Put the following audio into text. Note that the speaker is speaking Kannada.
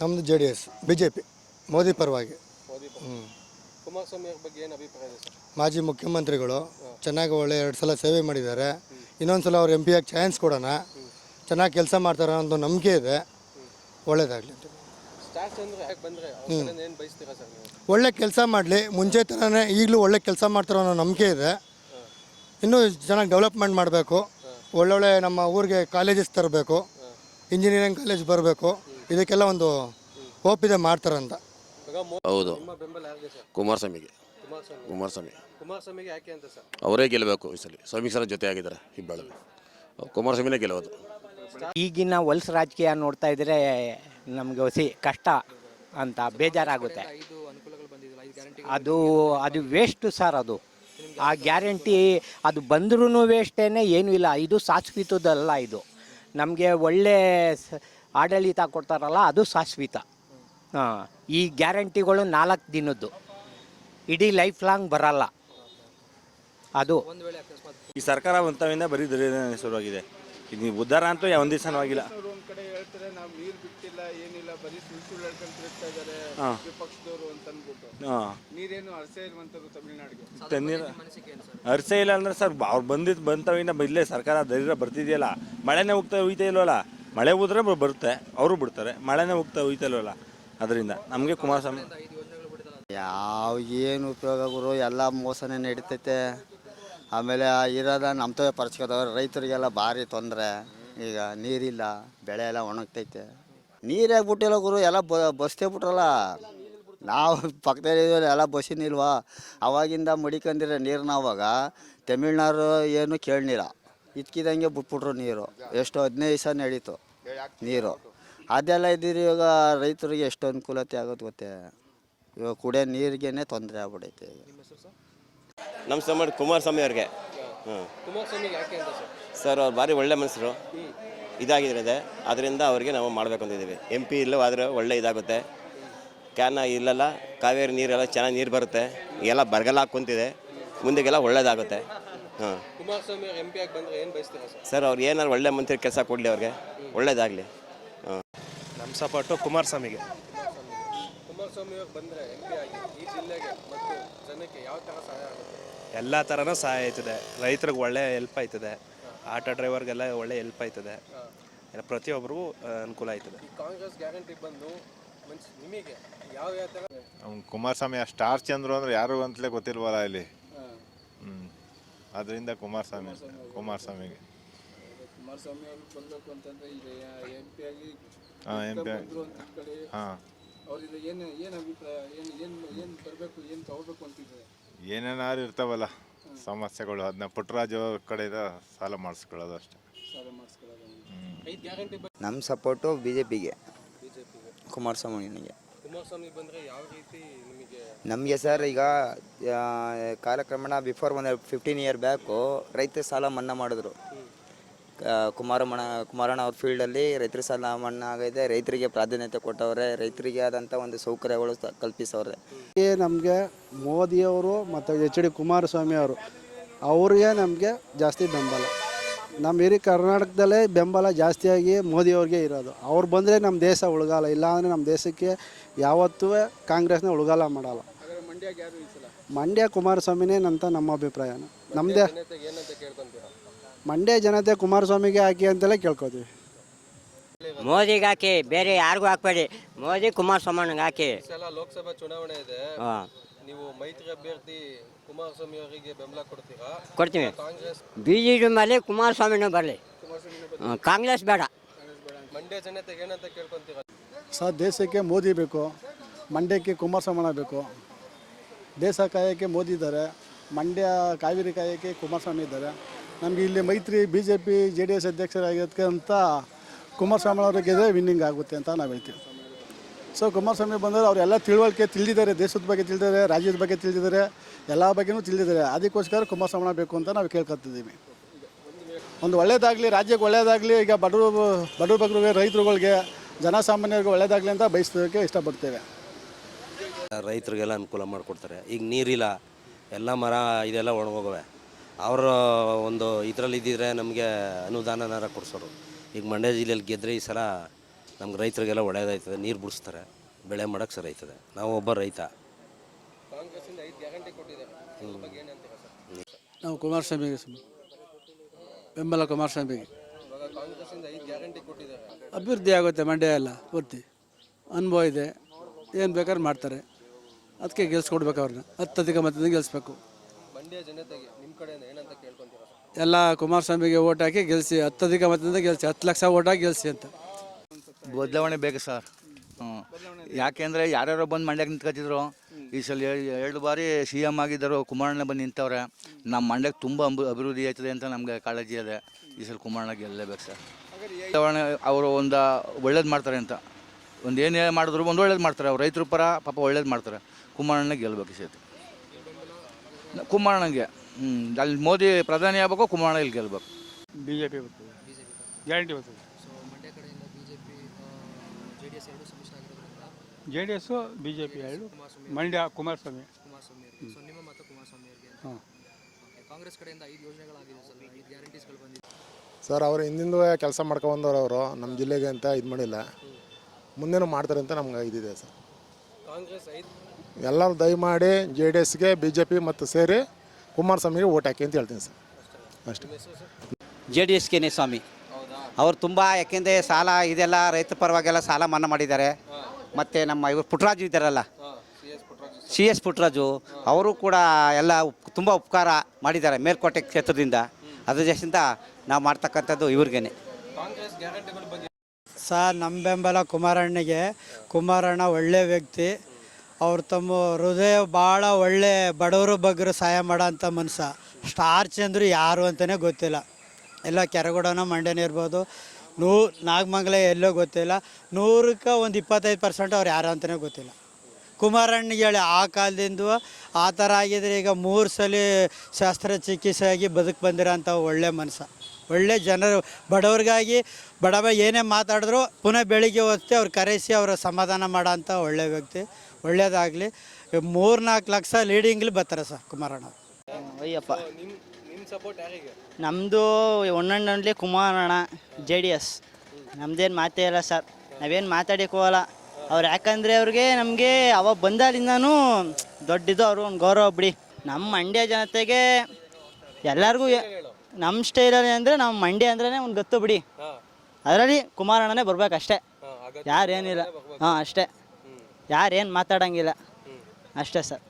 ನಮ್ಮದು J D S B J P Modi ಪರವಾಗಿ. ಮೋದಿ ಪರ. ಹ್ಞೂ ಕುಮಾರಸ್ವಾಮಿ ಅವ್ರ ಬಗ್ಗೆ ಏನು ಅಭಿಪ್ರಾಯ ಇದೆ ಸರ್? ಮಾಜಿ ಮುಖ್ಯಮಂತ್ರಿಗಳು ಚೆನ್ನಾಗಿ ಒಳ್ಳೆ ಎರಡು ಸಲ ಸೇವೆ ಮಾಡಿದ್ದಾರೆ. ಇನ್ನೊಂದು ಸಲ ಅವ್ರು ಎಂ ಪಿ ಆಗಿ ಚಾನ್ಸ್ ಕೊಡೋಣ. ಚೆನ್ನಾಗಿ ಕೆಲಸ ಮಾಡ್ತಾರೆ ಅನ್ನೋ ನಂಬಿಕೆ ಇದೆ. ಒಳ್ಳೇದಾಗಲಿ ಅಂತ. ಸ್ಟಾರ್ ಚಂದ್ರ ಯಾಕೆ ಬಂದರೆ ಅವ್ರ ಏನು ಬಯಸ್ತೀರಾ ಸರ್ ನೀವು? ಒಳ್ಳೆ ಕೆಲಸ ಮಾಡಲಿ ಮುಂಚೆ ಥರನೇ ಈಗಲೂ ಒಳ್ಳೆ ಕೆಲಸ ಮಾಡ್ತಾರೋ ಅನ್ನೋ ನಂಬಿಕೆ ಇದೆ. ಇನ್ನೂ ಚೆನ್ನಾಗಿ ಡೆವಲಪ್ಮೆಂಟ್ ಮಾಡಬೇಕು. ಒಳ್ಳೊಳ್ಳೆ ನಮ್ಮ ಊರಿಗೆ ಕಾಲೇಜಸ್ ತರಬೇಕು. ಇಂಜಿನಿಯರಿಂಗ್ ಕಾಲೇಜ್ ಬರಬೇಕು. ಇದಕ್ಕೆಲ್ಲ ಒಂದು ಹೋಪ್ ಇದೆ ಮಾಡ್ತಾರಂತ. ಹೌದು. ಸರ್ ಕುಮಾರಸ್ವಾಮಿಗೆ. ಕುಮಾರಸ್ವಾಮಿ. ಕುಮಾರಸ್ವಾಮಿಗೆ ಯಾಕೆ ಅಂತ ಸರ್ ಅವರೇ ಗೆಲ್ಲಬೇಕು ಈ ಸಲ. ಸ್ವಾಮಿ ಸಲ ಜೊತೆ ಆಗಿದ್ದಾರೆ ಇಬ್ಬಳು ಕುಮಾರಸ್ವಾಮಿನೇ ಗೆಲ್ಲೋದು ಈಗಿನ ಹೊಲ್ಸ್ ರಾಜಕೀಯ ನೋಡ್ತಾ ಇದ್ರೆ ನಮಗೆ ಹೊಸಿ ಕಷ್ಟ ಅಂತ ಬೇಜಾರಾಗುತ್ತೆ. ಅದು ಅದು ವೇಸ್ಟು ಸರ್ ಅದು. ಆ ಗ್ಯಾರಂಟಿ ಅದು ಬಂದ್ರೂ ವೇಸ್ಟೇನೆ ಏನೂ ಇಲ್ಲ. ಇದು ಶಾಶ್ವತದಲ್ಲ ಇದು. ನಮಗೆ ಒಳ್ಳೆ ಆಡಳಿತ ಕೊಡ್ತಾರಲ್ಲ ಅದು ಶಾಶ್ವತ. ಹಾಂ ಈ ಗ್ಯಾರಂಟಿಗಳು ನಾಲ್ಕು ದಿನದ್ದು. ಇಡೀ ಲೈಫ್ ಲಾಂಗ್ ಬರಲ್ಲ. ಅದು. ಈ ಸರ್ಕಾರ ಬಂತವಿಂದ ಬರೀ ದುರ್ಯೋಧನ ಶುರುವಾಗಿದೆ. ಇದು ನೀವು ಉದ್ಧಾರ ಅಂತೂ ಯಾವ ಒಂದು ದಿವಸನೂ ಆಗಿಲ್ಲ ಒಂದ್ ಕಡೆ ಹೇಳ್ತಾರೆ ನಾವು ನೀರು ಬಿಟ್ಟಿಲ್ಲ ಏನಿಲ್ಲ ಬರೀ ಸುಳ್ಳು ಸುಳ್ಳು ಹೇಳ್ಕೊಂಡು ತಿರುಗ್ತಾ ಇದ್ದಾರೆ ಹಾ. ವಿಪಕ್ಷದವರು ಅಂತ ಅಂದ್ಬಿಟ್ಟು. ಹಾಂ. ನೀರೇನು ಅರಸೆ ಇಲ್ವಂತರು ತಮಿಳ್ನಾಡಿಗೆ. ತಣ್ಣೀರು ಅರ್ಸೆ ಇಲ್ಲ ಅಂದ್ರೆ ಸರ್ ಅವ್ರು ಬಂದಿದ್ದು ಬಂತವಿಂದ ಇಲ್ಲೇ ಸರ್ಕಾರ ದರಿದ್ರ ಬರ್ತಿದೆಯಲ್ಲ. ಮಳೆನೇ ಹೋಗ್ತಾ ಹೋಯ್ತಾ ಇಲ್ವಲ್ಲ? ಮಳೆ ಹೋದ್ರೆ ಬರುತ್ತೆ, ಅವರು ಬಿಡ್ತಾರೆ. ಮಳೆನೇ ಹೋಗ್ತಾ ಹೋಯ್ತಲ್ವಲ್ಲ ಅದರಿಂದ ನಮಗೆ ಕುಮಾರಸ್ವಾಮಿ ಯಾವ ಏನು ಉಪಯೋಗ ಗುರು, ಎಲ್ಲ ಮೋಸನೇ ನಡೀತೈತೆ. ಆಮೇಲೆ ಇರೋದ ನಮ್ಮ ಪರಿಸ್ಕೊತವ್ರೆ ರೈತರಿಗೆಲ್ಲ ಭಾರಿ ತೊಂದರೆ. ಈಗ ನೀರಿಲ್ಲ, ಬೆಳೆ ಎಲ್ಲ ಒಣಗ್ತೈತೆ. ನೀರೇ ಬಿಟ್ಟಿಲ್ಲ ಗುರು, ಎಲ್ಲ ಬ ಬಸ್ತೇ ಬಿಟ್ರಲ್ಲ. ನಾವು ಪಕ್ಕದಲ್ಲಿ ಎಲ್ಲ ಬಸ್ಸಿನಿಲ್ವಾ ಅವಾಗಿಂದ ಮಡಿಕೊಂಡಿರೋ ನೀರನ್ನ ಅವಾಗ ತಮಿಳ್ನಾಡು ಏನು ಕೇಳಿಲ್ಲ ಇದ್ಕಿದಂಗೆ ಬಿಟ್ಬಿಟ್ರು ನೀರು. ಎಷ್ಟು ಹದಿನೈದು ದಿವಸ ನಡೀತು. ನೀರು. ಅದೆಲ್ಲ ಇದ್ದೀರಿ ಇವಾಗ ರೈತರಿಗೆ ಎಷ್ಟು ಅನುಕೂಲತೆ ಆಗೋದು ಗೊತ್ತೇ. ಇವಾಗ ಕುಡಿಯೋ ನೀರಿಗೇನೆ ತೊಂದರೆ ಆಗ್ಬಿಡೈತೆ ಈಗ. ನಮಸ್ತೆ ಮಾಡಿ ಕುಮಾರಸ್ವಾಮಿ ಅವ್ರಿಗೆ. ಹ್ಞೂ ಕುಮಾರಸ್ವಾಮಿಗೆ ಯಾಕೆ ಅಂತ ಸರ್? ಸರ್ ಅವ್ರು ಭಾರಿ ಒಳ್ಳೆ ಮನಸ್ಸರು ಇದಾಗಿರೋದೆ. ಅದರಿಂದ ಅವ್ರಿಗೆ ನಾವು ಮಾಡಬೇಕು ಅಂತಿದ್ದೀವಿ ಎಂ ಪಿ ಇಲ್ಲ ಆದರೆ ಒಳ್ಳೆ ಇದಾಗುತ್ತೆ. ಕ್ಯಾನ ಇಲ್ಲಲ್ಲ ಕಾವೇರಿ ನೀರೆಲ್ಲ ಚೆನ್ನಾಗಿ ನೀರು ಬರುತ್ತೆ. ಎಲ್ಲ ಬರಗಾಲ ಕುಂತಿದೆ ಮುಂದೆಗೆಲ್ಲ ಒಳ್ಳೇದಾಗುತ್ತೆ. ಹಾಂ ಕುಮಾರಸ್ವಾಮಿ ಎಂ ಪಿ ಆಗಿ ಬಂದರೆ ಏನು ಬಯಸ್ತೀರಾ ಸರ್? ಸರ್ ಅವ್ರು ಏನಾರು ಒಳ್ಳೆ ಮಂತ್ರಿ ಕೆಲಸ ಕೊಡಲಿ ಅವ್ರಿಗೆ. ಒಳ್ಳೇದಾಗಲಿ. ಹಾಂ ನಮ್ಮ ಸಪೋರ್ಟು ಕುಮಾರಸ್ವಾಮಿಗೆ. ಕುಮಾರಸ್ವಾಮಿ ಅವ್ರು ಬಂದರೆ ಎಂ ಪಿ ಆಗಿ ಈ ಜಿಲ್ಲೆಗೆ ಮತ್ತು ಜನಕ್ಕೆ ಯಾವ ಥರ ಸಹಾಯ ಆಗುತ್ತೆ? ಎಲ್ಲ ಥರನೂ ಸಹಾಯ ಆಯ್ತದೆ. ರೈತರಿಗೆ ಒಳ್ಳೆ ಹೆಲ್ಪ್ ಆಯ್ತದೆ. ಆಟೋ ಡ್ರೈವರ್ಗೆಲ್ಲ ಒಳ್ಳೆ ಹೆಲ್ಪ್ ಆಯ್ತದೆ. ಎಲ್ಲ ಪ್ರತಿಯೊಬ್ಬರಿಗೂ ಅನುಕೂಲ ಆಯ್ತದೆ. ಈ ಕಾಂಗ್ರೆಸ್ ಗ್ಯಾರಂಟಿ ಬಂದು ಮೀನ್ಸ್ ನಿಮಗೆ ಯಾವ ಯಾವ ಥರ ಅವ್ನು ಕುಮಾರಸ್ವಾಮಿ ಆ ಸ್ಟಾರ್ ಚಂದ್ರು ಅಂದ್ರೆ ಯಾರು ಅಂತಲೇ ಗೊತ್ತಿಲ್ವಲ್ಲ ಇಲ್ಲಿ. ಅದರಿಂದ ಕುಮಾರಸ್ವಾಮಿ ಕುಮಾರಸ್ವಾಮಿಗೆ. ಕುಮಾರಸ್ವಾಮಿ ಅವರು ಬಂದಬೇಕು ಅಂತಂದ್ರೆ ಈಗ ಎಂ ಪಿ ಆಗಿ ಹಾಂ ಎಂ ಪಿ ಬಂದ್ರು ಅಂತ ಈ ಕಡೆ. ಹಾಂ. ಅವ್ರಿಂದ ಏನು ಏನು ಅಭಿಪ್ರಾಯ ಏನು ಏನು ಏನು ಬರಬೇಕು ಏನು ತಗೋಬೇಕು ಅಂತಿದ್ದಾರೆ? ಏನೇನಾದ್ರು ಇರ್ತಾವಲ್ಲ ಸಮಸ್ಯೆಗಳು ಅದನ್ನ ಪುಟ್ಟರಾಜು ಅವ್ರ ಕಡೆಯಿಂದ ಸಾಲ ಮಾಡಿಸ್ಕೊಳ್ಳೋದು ಅಷ್ಟೇ. ಸಾಲ ಮಾಡಿಸ್ಕೊಳ್ಳೋದು ಐದು ಗ್ಯಾರಂಟಿ ನಮ್ಮ ಸಪೋರ್ಟು ಬಿ ಜೆ ಪಿಗೆ ಬಿ ಜೆ ಪಿಗೆ ಕುಮಾರಸ್ವಾಮಿ ರೀತಿ ನಿಮಗೆ ನಮಗೆ ಸರ್ ಈಗ ಕಾಲಕ್ರಮಣ ಬಿಫೋರ್ ಒಂದು ಫಿಫ್ಟೀನ್ ಇಯರ್ ಬ್ಯಾಕು ರೈತರ ಸಾಲ ಮನ್ನಾ ಮಾಡಿದ್ರು. ಕುಮಾರಮಣ ಕುಮಾರಣ್ಣ ಅವ್ರ ಫೀಲ್ಡಲ್ಲಿ ರೈತರ ಸಾಲ ಮನ್ನಾ ಆಗಿದೆ ರೈತರಿಗೆ ಪ್ರಾಧಾನ್ಯತೆ ಕೊಟ್ಟವ್ರೆ ರೈತರಿಗೆ ಆದಂಥ ಒಂದು ಸೌಕರ್ಯಗಳು ಸ- ಕಲ್ಪಿಸವ್ರೆ. ನಮಗೆ ಮೋದಿಯವರು ಮತ್ತು ಎಚ್ ಡಿ ಕುಮಾರಸ್ವಾಮಿ ಅವರು ಅವ್ರಿಗೆ ನಮಗೆ ಜಾಸ್ತಿ ಬೆಂಬಲ. ನಮ್ಮ ಇಡೀ ಕರ್ನಾಟಕದಲ್ಲೇ ಬೆಂಬಲ ಜಾಸ್ತಿಯಾಗಿ ಮೋದಿಯವ್ರಿಗೆ ಇರೋದು. ಅವ್ರು ಬಂದರೆ ನಮ್ಮ ದೇಶ ಉಳ್ಗಾಲ ಇಲ್ಲಾಂದರೆ ನಮ್ಮ ದೇಶಕ್ಕೆ ಯಾವತ್ತೂ ಕಾಂಗ್ರೆಸ್ನ ಉಳ್ಗಾಲ ಮಾಡಲ್ಲ. ಮಂಡ್ಯ ಕುಮಾರಸ್ವಾಮಿನೇ ಅಂತ ನಮ್ಮ ಅಭಿಪ್ರಾಯ ನಮ್ಮದೇ ಮಂಡ್ಯ ಜನತೆ ಕುಮಾರಸ್ವಾಮಿಗೆ ಹಾಕಿ ಅಂತಲೇ ಕೇಳ್ಕೊತೀವಿ. ಮೋದಿಗೆ ಹಾಕಿ ಬೇರೆ ಯಾರಿಗೂ ಹಾಕ್ಬೇಡಿ. ಮೋದಿ ಕುಮಾರಸ್ವಾಮಿಗೆ ಹಾಕಿ. ಲೋಕಸಭಾ ಚುನಾವಣೆ ಇದೆ. ಹಾಂ. ನೀವು ಮೈತ್ರಿ ಅಭ್ಯರ್ಥಿ ಕುಮಾರಸ್ವಾಮಿ ಅವರಿಗೆ ಬೆಂಬಲ ಕೊಡ್ತೀರಾ? ಕೊಡ್ತೀವಿ. ಕಾಂಗ್ರೆಸ್ ಬಿ ಜೆ ಪಿ ಮೇಲೆ ಕುಮಾರಸ್ವಾಮಿನೂ ಬರಲಿ. ಕಾಂಗ್ರೆಸ್ ಬೇಡ. ಮಂಡ್ಯ ಜನತೆಗೆ ಏನಂತ ಕೇಳ್ಕೊಂತೀರಾ? ಸರ್ ದೇಶಕ್ಕೆ ಮೋದಿ ಬೇಕು ಮಂಡ್ಯಕ್ಕೆ ಕುಮಾರಸ್ವಾಮಿ ಬೇಕು. ದೇಶ ಕಾಯಕ್ಕೆ ಮೋದಿ ಇದ್ದಾರೆ ಮಂಡ್ಯ ಕಾವೇರಿ ಕಾಯಕ್ಕೆ ಕುಮಾರಸ್ವಾಮಿ ಇದ್ದಾರೆ. ನಮಗೆ ಇಲ್ಲಿ ಮೈತ್ರಿ B J P J D S ಅಧ್ಯಕ್ಷರಾಗಿದ್ದಕ್ಕೆ ಅಂತ ಕುಮಾರಸ್ವಾಮಿ ಅವರಿಗೆ ವಿನ್ನಿಂಗ್ ಆಗುತ್ತೆ ಅಂತ ನಾವು ಹೇಳ್ತೀವಿ. ಸೊ ಕುಮಾರಸ್ವಾಮಿ ಬಂದರೆ ಅವರೆಲ್ಲ ತಿಳುವಳಿಕೆ ತಿಳಿದಿದ್ದಾರೆ, ದೇಶದ ಬಗ್ಗೆ ತಿಳಿದಿದ್ದಾರೆ, ರಾಜ್ಯದ ಬಗ್ಗೆ ತಿಳಿದಿದ್ದಾರೆ, ಎಲ್ಲ ಬಗ್ಗೆನೂ ತಿಳಿದಿದ್ದಾರೆ. ಅದಕ್ಕೋಸ್ಕರ ಕುಮಾರಸ್ವಾಮಿ ಬೇಕು ಅಂತ ನಾವು ಕೇಳ್ಕೊತಿದ್ದೀವಿ. ಒಂದು ಒಳ್ಳೇದಾಗಲಿ, ರಾಜ್ಯಕ್ಕೆ ಒಳ್ಳೇದಾಗಲಿ, ಈಗ ಬಡವರು, ಬಡವ್ರ ಬಗ್ಗೆ ರೈತರುಗಳಿಗೆ, ಜನಸಾಮಾನ್ಯರಿಗೆ ಒಳ್ಳೇದಾಗಲಿ ಅಂತ ಬಯಸೋದಕ್ಕೆ ಇಷ್ಟಪಡ್ತೇವೆ. ರೈತರಿಗೆಲ್ಲ ಅನುಕೂಲ ಮಾಡಿಕೊಡ್ತಾರೆ. ಈಗ ನೀರಿಲ್ಲ, ಎಲ್ಲ ಮರ ಇದೆಲ್ಲ ಒಣಗೋಗವೆ. ಅವರ ಒಂದು ಇದರಲ್ಲಿ ಇದ್ದಿದ್ರೆ ನಮಗೆ ಅನುದಾನನಾರ ಕೊಡಿಸೋರು. ಈಗ ಮಂಡ್ಯ ಜಿಲ್ಲೆಯಲ್ಲಿ ಗೆದ್ದರೆ ಈ ಸಲ ನಮ್ಗೆ ರೈತರಿಗೆಲ್ಲ ಒಳ್ಳೆಯದಾಯ್ತದೆ ನೀರು ಬಿಡಿಸ್ತಾರೆ ಬೆಳೆ ಮಾಡೋಕೆ ಸರಿ ಆಯ್ತದೆ. ನಾವು ಒಬ್ಬ ರೈತ. ನಾವು ಕುಮಾರಸ್ವಾಮಿಗೆ ಸ್ವಾಮಿ ಬೆಂಬಲ ಕುಮಾರಸ್ವಾಮಿಗೆ. ಅಭಿವೃದ್ಧಿ ಆಗುತ್ತೆ ಮಂಡ್ಯ ಎಲ್ಲ ಪೂರ್ತಿ. ಅನುಭವ ಇದೆ. ಏನು ಬೇಕಾದ್ರೆ ಮಾಡ್ತಾರೆ. ಅದಕ್ಕೆ ಗೆಲ್ಸ್ಕೊಡ್ಬೇಕು ಅವ್ರನ್ನ. ಹತ್ತಧಿಕ ಮತದಿಂದ ಗೆಲ್ಲಿಸ್ಬೇಕು ಎಲ್ಲ ಕುಮಾರಸ್ವಾಮಿಗೆ ಓಟ್ ಹಾಕಿ ಗೆಲ್ಲಿಸಿ ಅಧಿಕ ಮತದಿಂದ ಗೆಲ್ಲಿಸಿ ಹತ್ತು ಲಕ್ಷ ಓಟ್ ಹಾಕಿ ಗೆಲ್ಲಿಸಿ ಅಂತ. ಬದಲಾವಣೆ ಬೇಕು ಸರ್. ಹ್ಞೂ ಯಾಕೆಂದರೆ ಯಾರ್ಯಾರೋ ಬಂದು ಮಂಡ್ಯಕ್ಕೆ ನಿಂತ್ಕೊತಿದ್ರು ಈ ಸಲ ಎರಡು ಬಾರಿ ಸಿ ಎಂ ಆಗಿದ್ದರು, ಕುಮಾರಣ್ಣ ಬಂದು ನಿಂತವ್ರೆ. ನಮ್ಮ ಮಂಡ್ಯಕ್ಕೆ ತುಂಬ ಅಂಬ, ಅಭಿವೃದ್ಧಿ ಆಯ್ತದೆ ಅಂತ ನಮಗೆ ಕಾಳಜಿ ಇದೆ. ಈ ಸಲ ಕುಮಾರಣ್ಣ ಗೆಲ್ಲಲೇಬೇಕು ಸರ್. ಬದಲಾವಣೆ, ಅವರು ಒಂದು ಒಳ್ಳೇದು ಮಾಡ್ತಾರೆ ಅಂತ. ಒಂದು ಏನೇ ಮಾಡಿದ್ರು, ಒಂದು ಒಳ್ಳೇದು ಮಾಡ್ತಾರೆ. ಅವ್ರು ರೈತರು ಪರ ಪಾಪ ಒಳ್ಳೇದು ಮಾಡ್ತಾರೆ. ಕುಮಾರಣ್ಣ ಗೆಲ್ಲಬೇಕು ಈ ಸತಿ. ಕುಮಾರಣ್ಣಗೆ ಹ್ಞೂ ಅಲ್ಲಿ ಮೋದಿ ಪ್ರಧಾನಿ ಆಗ್ಬೇಕು, ಕುಮಾರಣ್ಣ ಇಲ್ಲಿ ಗೆಲ್ಲಬೇಕು ಬಿ ಜೆ ಪಿ ಗ್ಯಾರಂಟಿ ಬರ್ತದೆ. J D S B J P ಎರಡು ಮಂಡ್ಯ ಕುಮಾರಸ್ವಾಮಿ ನಿಮ್ಮ ಮತ ಕುಮಾರಸ್ವಾಮಿ ಅವರಿಗೆ. ಹಾಂ ಕಾಂಗ್ರೆಸ್ ಕಡೆಯಿಂದ ಐದು ಯೋಜನೆಗಳಾಗಿದೆ ಸರ್ ಐದು ಗ್ಯಾರಂಟೀಸ್ಗಳು ಬಂದಿದೆ. ಸರ್ ಅವರು ಹಿಂದಿಂದು ಕೆಲಸ ಮಾಡ್ಕೊಂಬಂದವ್ರು ಅವರು. ನಮ್ಮ ಜಿಲ್ಲೆಗೆ ಅಂತ ಇದು ಮಾಡಿಲ್ಲ. ಮುಂದೇನು ಮಾಡ್ತಾರೆ ಅಂತ ನಮ್ಗೆ ಇದಿದೆ ಸರ್. ಕಾಂಗ್ರೆಸ್ ಐದು. ಎಲ್ಲರೂ ದಯಮಾಡಿ ಜೆ ಡಿ ಎಸ್ಗೆ ಬಿ ಜೆ ಪಿ ಮತ್ತು ಸೇರಿ ಕುಮಾರಸ್ವಾಮಿಗೆ ಓಟ್ ಹಾಕಿ ಅಂತ ಹೇಳ್ತೀನಿ ಸರ್. ಅಷ್ಟೇ. ಜೆ ಡಿ ಎಸ್ಗೆನೆ ಸ್ವಾಮಿ. ಅವ್ರು ತುಂಬ ಯಾಕೆಂದರೆ ಸಾಲ ಇದೆಲ್ಲ ರೈತ ಪರವಾಗೆಲ್ಲ ಸಾಲ ಮನ್ನಾ ಮಾಡಿದ್ದಾರೆ. ಮತ್ತು ನಮ್ಮ ಇವರು ಪುಟ್ಟರಾಜು ಇದ್ದಾರಲ್ಲ? ಸಿ ಎಸ್ ಪುಟ್ಟರಾಜು ಸಿ ಅವರು ಕೂಡ ಎಲ್ಲ ಉಪ್ ತುಂಬ ಉಪಕಾರ ಮಾಡಿದ್ದಾರೆ ಮೇಲ್ಕೋಟೆ ಕ್ಷೇತ್ರದಿಂದ. ಅದ್ರ ಜೊತೆಯಿಂದ ನಾವು ಮಾಡ್ತಕ್ಕಂಥದ್ದು ಇವ್ರಿಗೇನೆ. ಸರ್ ನಮ್ಮ ಬೆಂಬಲ ಕುಮಾರಣ್ಣಗೆ. ಕುಮಾರಣ್ಣ ಒಳ್ಳೆ ವ್ಯಕ್ತಿ. ಅವ್ರು ತಮ್ಮ ಹೃದಯ ಭಾಳ ಒಳ್ಳೆ ಬಡವರು ಬಗ್ಗರು ಸಹಾಯ ಮಾಡೋಂಥ ಮನುಷ್ಯ ಸ್ಟಾರ್ ಚಂದ್ರು ಯಾರು ಅಂತಲೇ ಗೊತ್ತಿಲ್ಲ. ಎಲ್ಲ ಕೆರಗೋಡನ ಮಂಡ್ಯನೇ ಇರ್ಬೋದು. ನೂ ನಾಗಮಂಗಲ ಎಲ್ಲೋ ಗೊತ್ತಿಲ್ಲ. ನೂರಕ್ಕೆ ಒಂದು ಇಪ್ಪತ್ತೈದು ಪರ್ಸೆಂಟ್ ಅವ್ರು ಯಾರು ಅಂತಲೇ ಗೊತ್ತಿಲ್ಲ. ಕುಮಾರಣ್ಣಗೆ ಹೇಳಿ ಆ ಕಾಲದಿಂದ ಆ ಥರ ಆಗಿದ್ರೆ ಈಗ ಮೂರು ಸಲ ಶಸ್ತ್ರಚಿಕಿತ್ಸೆ ಆಗಿ ಬದುಕು ಬಂದಿರೋಂಥ ಒಳ್ಳೆ ಮನಸ್ಸು. ಒಳ್ಳೆ ಜನರು, ಬಡವ್ರಿಗಾಗಿ ಬಡವ ಏನೇ ಮಾತಾಡಿದ್ರು ಪುನಃ ಬೆಳಿಗ್ಗೆ ಹೊತ್ತಿ ಅವ್ರು ಕರೆಸಿ ಅವರ ಸಮಾಧಾನ ಮಾಡೋಂಥ ಒಳ್ಳೆ ವ್ಯಕ್ತಿ. ಒಳ್ಳೇದಾಗಲಿ. ಮೂರು ನಾಲ್ಕು ಲಕ್ಷ ಲೀಡಿಂಗ್ಲಿ ಬರ್ತಾರೆ ಸರ್ ಕುಮಾರಣ್ಣ ಅಯ್ಯಪ್ಪ. ನಿಮ್ಮ ನಿಮ್ಮ ಸಪೋರ್ಟ್ ಯಾರಿಗೆ ನಮ್ಮದು ಒನ್ನಣ್ಣಲ್ಲಿ ಕುಮಾರಣ್ಣ ಜೆ ಡಿ ಎಸ್. ನಮ್ದೇನು ಮಾತೇ ಇಲ್ಲ ಸರ್. ನಾವೇನು ಮಾತಾಡಕ್ಕೆ ಹೋಗಲ್ಲ. ಅವ್ರು ಯಾಕಂದರೆ ಅವ್ರಿಗೆ ನಮಗೆ ಅವಾಗ ಬಂದಾಲಿಂದನೂ ದೊಡ್ಡದು ಅವರು ಒಂದು ಗೌರವ ಬಿಡಿ. ನಮ್ಮ ಮಂಡ್ಯ ಜನತೆಗೆ ಎಲ್ಲರಿಗೂ ನಮ್ಮ ಸ್ಟೈಲಲ್ಲಿ ಅಂದರೆ ನಮ್ಮ ಮಂಡ್ಯ ಅಂದ್ರೆ ಒಂದು ಗೊತ್ತು ಬಿಡಿ. ಅದರಲ್ಲಿ ಕುಮಾರಣ್ಣನೇ ಬರ್ಬೇಕಷ್ಟೇ. ಯಾರೇನಿಲ್ಲ ಹಾಂ ಅಷ್ಟೇ. ಯಾರೇನು ಮಾತಾಡಂಗಿಲ್ಲ. ಅಷ್ಟೇ ಸರ್.